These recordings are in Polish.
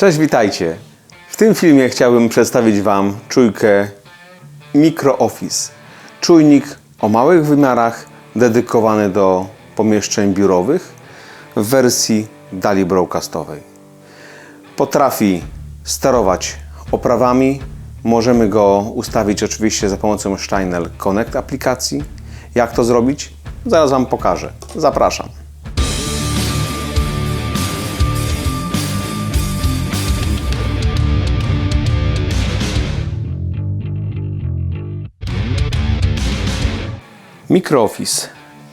Cześć, witajcie. W tym filmie chciałbym przedstawić Wam czujkę MicroOffice. Czujnik o małych wymiarach, dedykowany do pomieszczeń biurowych w wersji dali broadcastowej. Potrafi sterować oprawami. Możemy go ustawić oczywiście za pomocą Steinel Connect aplikacji. Jak to zrobić? Zaraz Wam pokażę. Zapraszam. MicroOffice.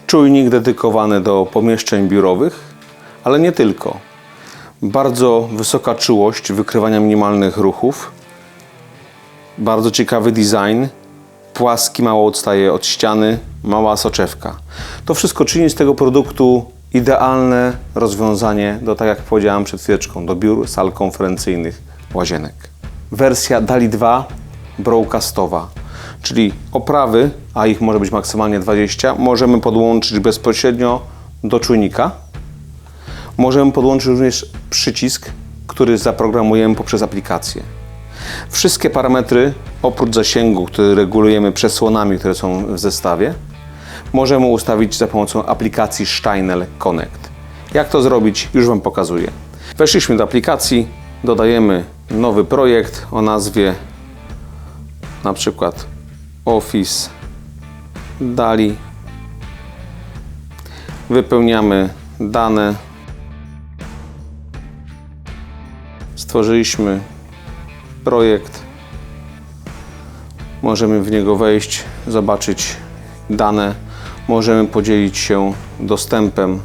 Czujnik dedykowany do pomieszczeń biurowych, ale nie tylko. Bardzo wysoka czułość wykrywania minimalnych ruchów. Bardzo ciekawy design. Płaski, mało odstaje od ściany, mała soczewka. To wszystko czyni z tego produktu idealne rozwiązanie do, tak jak powiedziałem przed chwileczką, do biur, sal konferencyjnych, łazienek. Wersja DALI 2 broadcastowa, czyli oprawy, a ich może być maksymalnie 20, możemy podłączyć bezpośrednio do czujnika. Możemy podłączyć również przycisk, który zaprogramujemy poprzez aplikację. Wszystkie parametry, oprócz zasięgu, który regulujemy przesłonami, które są w zestawie, możemy ustawić za pomocą aplikacji Steinel Connect. Jak to zrobić, już Wam pokazuję. Weszliśmy do aplikacji, dodajemy nowy projekt o nazwie na przykład Office Dali. Wypełniamy dane. Stworzyliśmy projekt. Możemy w niego wejść, zobaczyć dane. Możemy podzielić się dostępem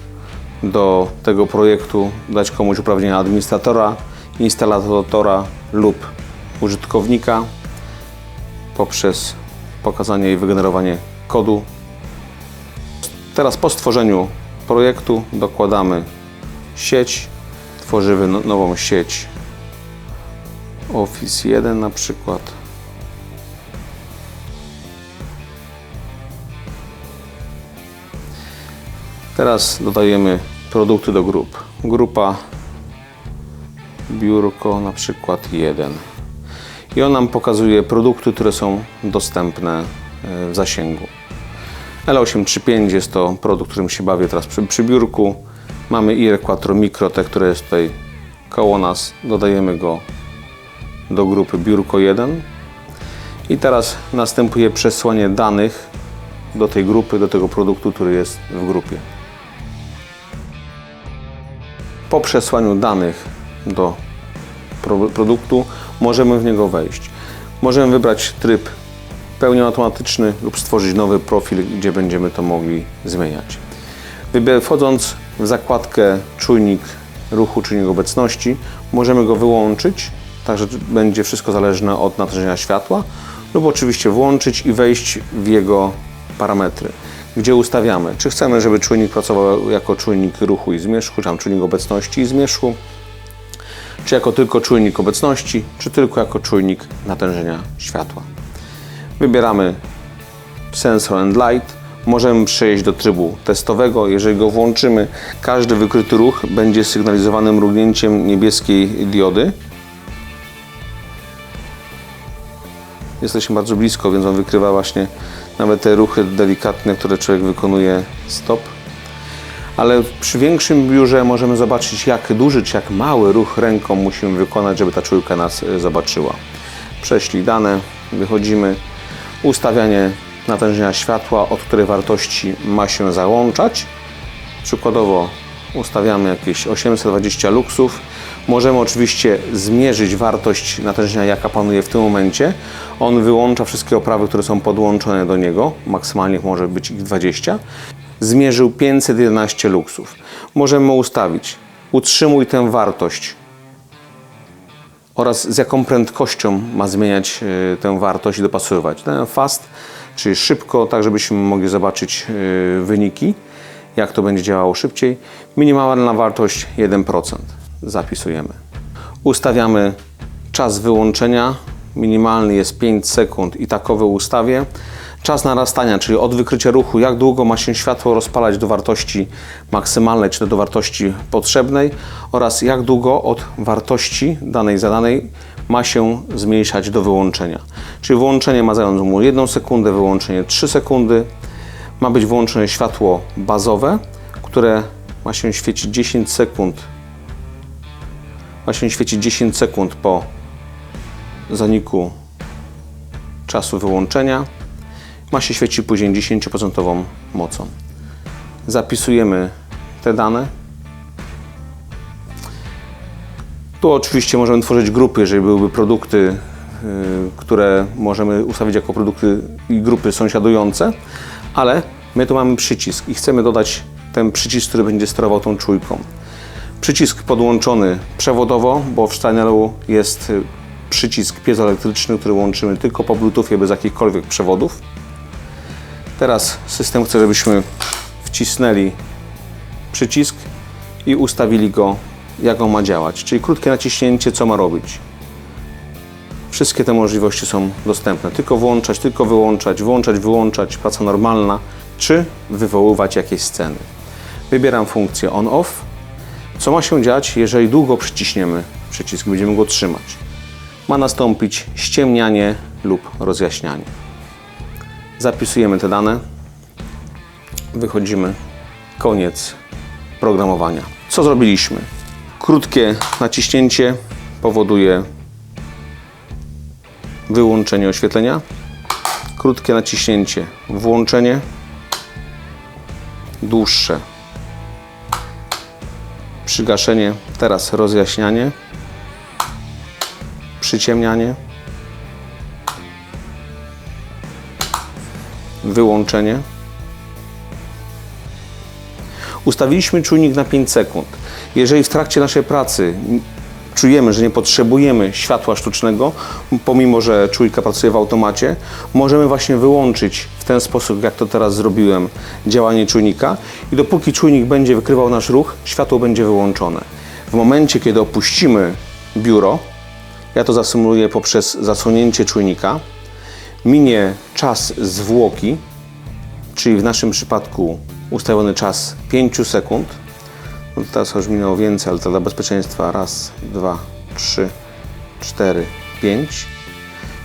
do tego projektu, dać komuś uprawnienia administratora, instalatora lub użytkownika poprzez pokazanie i wygenerowanie kodu. Teraz po stworzeniu projektu dokładamy sieć, tworzymy no- nową sieć Office 1 na przykład. Teraz dodajemy produkty do grup. Grupa biurko na przykład 1. I on nam pokazuje produkty, które są dostępne e, w zasięgu. L835 jest to produkt, którym się bawię teraz przy, przy biurku. Mamy IR4 Micro, te, które jest tutaj koło nas. Dodajemy go do grupy biurko 1. I teraz następuje przesłanie danych do tej grupy, do tego produktu, który jest w grupie. Po przesłaniu danych do pro- produktu możemy w niego wejść. Możemy wybrać tryb pełni automatyczny lub stworzyć nowy profil, gdzie będziemy to mogli zmieniać. Wchodząc w zakładkę czujnik ruchu, czujnik obecności, możemy go wyłączyć, także będzie wszystko zależne od natężenia światła, lub oczywiście włączyć i wejść w jego parametry, gdzie ustawiamy, czy chcemy, żeby czujnik pracował jako czujnik ruchu i zmierzchu, czy tam czujnik obecności i zmierzchu, czy jako tylko czujnik obecności, czy tylko jako czujnik natężenia światła. Wybieramy Sensor and Light. Możemy przejść do trybu testowego. Jeżeli go włączymy, każdy wykryty ruch będzie sygnalizowany mrugnięciem niebieskiej diody. Jesteśmy bardzo blisko, więc on wykrywa właśnie nawet te ruchy delikatne, które człowiek wykonuje stop ale przy większym biurze możemy zobaczyć, jak duży czy jak mały ruch ręką musimy wykonać, żeby ta czujka nas e, zobaczyła. Prześlij dane, wychodzimy, ustawianie natężenia światła, od której wartości ma się załączać. Przykładowo ustawiamy jakieś 820 luksów. Możemy oczywiście zmierzyć wartość natężenia, jaka panuje w tym momencie. On wyłącza wszystkie oprawy, które są podłączone do niego. Maksymalnie może być ich 20 zmierzył 511 luksów. Możemy ustawić utrzymuj tę wartość oraz z jaką prędkością ma zmieniać e, tę wartość i dopasowywać. Dałem fast, czyli szybko, tak żebyśmy mogli zobaczyć e, wyniki, jak to będzie działało szybciej. Minimalna wartość 1%. Zapisujemy. Ustawiamy czas wyłączenia. Minimalny jest 5 sekund i takowy ustawię. Czas narastania, czyli od wykrycia ruchu, jak długo ma się światło rozpalać do wartości maksymalnej, czy do wartości potrzebnej oraz jak długo od wartości danej zadanej ma się zmniejszać do wyłączenia. Czyli wyłączenie ma zająć mu 1 sekundę, wyłączenie 3 sekundy. Ma być wyłączone światło bazowe, które ma się świecić 10 sekund. Ma się świecić 10 sekund po zaniku czasu wyłączenia. Ma się świecić później 10% mocą. Zapisujemy te dane. Tu oczywiście możemy tworzyć grupy, jeżeli byłyby produkty, y, które możemy ustawić jako produkty i grupy sąsiadujące, ale my tu mamy przycisk i chcemy dodać ten przycisk, który będzie sterował tą czujką. Przycisk podłączony przewodowo, bo w Steinelu jest przycisk piezoelektryczny, który łączymy tylko po Bluetoothie bez jakichkolwiek przewodów. Teraz system chce, żebyśmy wcisnęli przycisk i ustawili go, jak on ma działać. Czyli krótkie naciśnięcie, co ma robić. Wszystkie te możliwości są dostępne. Tylko włączać, tylko wyłączać, włączać, wyłączać, praca normalna, czy wywoływać jakieś sceny. Wybieram funkcję on-off. Co ma się dziać, jeżeli długo przyciśniemy przycisk, będziemy go trzymać? Ma nastąpić ściemnianie lub rozjaśnianie. Zapisujemy te dane. Wychodzimy. Koniec programowania. Co zrobiliśmy? Krótkie naciśnięcie powoduje wyłączenie oświetlenia. Krótkie naciśnięcie włączenie. Dłuższe przygaszenie. Teraz rozjaśnianie. Przyciemnianie. Wyłączenie. Ustawiliśmy czujnik na 5 sekund. Jeżeli w trakcie naszej pracy czujemy, że nie potrzebujemy światła sztucznego, pomimo że czujka pracuje w automacie, możemy właśnie wyłączyć w ten sposób, jak to teraz zrobiłem, działanie czujnika i dopóki czujnik będzie wykrywał nasz ruch, światło będzie wyłączone. W momencie, kiedy opuścimy biuro, ja to zasymuluję poprzez zasłonięcie czujnika, minie czas zwłoki, czyli w naszym przypadku ustawiony czas 5 sekund. No teraz już minęło więcej, ale to dla bezpieczeństwa raz, dwa, trzy, cztery, pięć.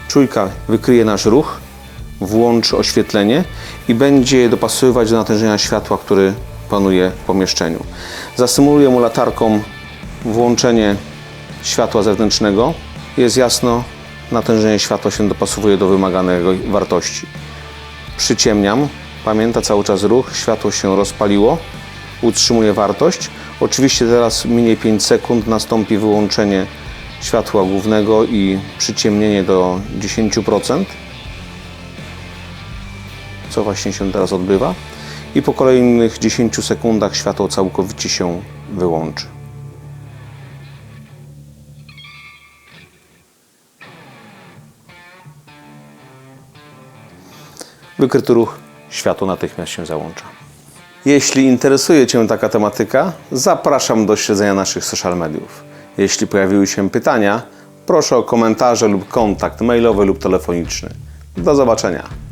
Czujka wykryje nasz ruch, włączy oświetlenie i będzie dopasowywać do natężenia światła, który panuje w pomieszczeniu. Zasymuluję mu latarką włączenie światła zewnętrznego. Jest jasno, natężenie światła się dopasowuje do wymaganego wartości. Przyciemniam, pamięta cały czas ruch, światło się rozpaliło, utrzymuje wartość. Oczywiście teraz minie 5 sekund, nastąpi wyłączenie światła głównego i przyciemnienie do 10%, co właśnie się teraz odbywa. I po kolejnych 10 sekundach światło całkowicie się wyłączy. Wykryty ruch, światło natychmiast się załącza. Jeśli interesuje Cię taka tematyka, zapraszam do śledzenia naszych social mediów. Jeśli pojawiły się pytania, proszę o komentarze lub kontakt mailowy lub telefoniczny. Do zobaczenia.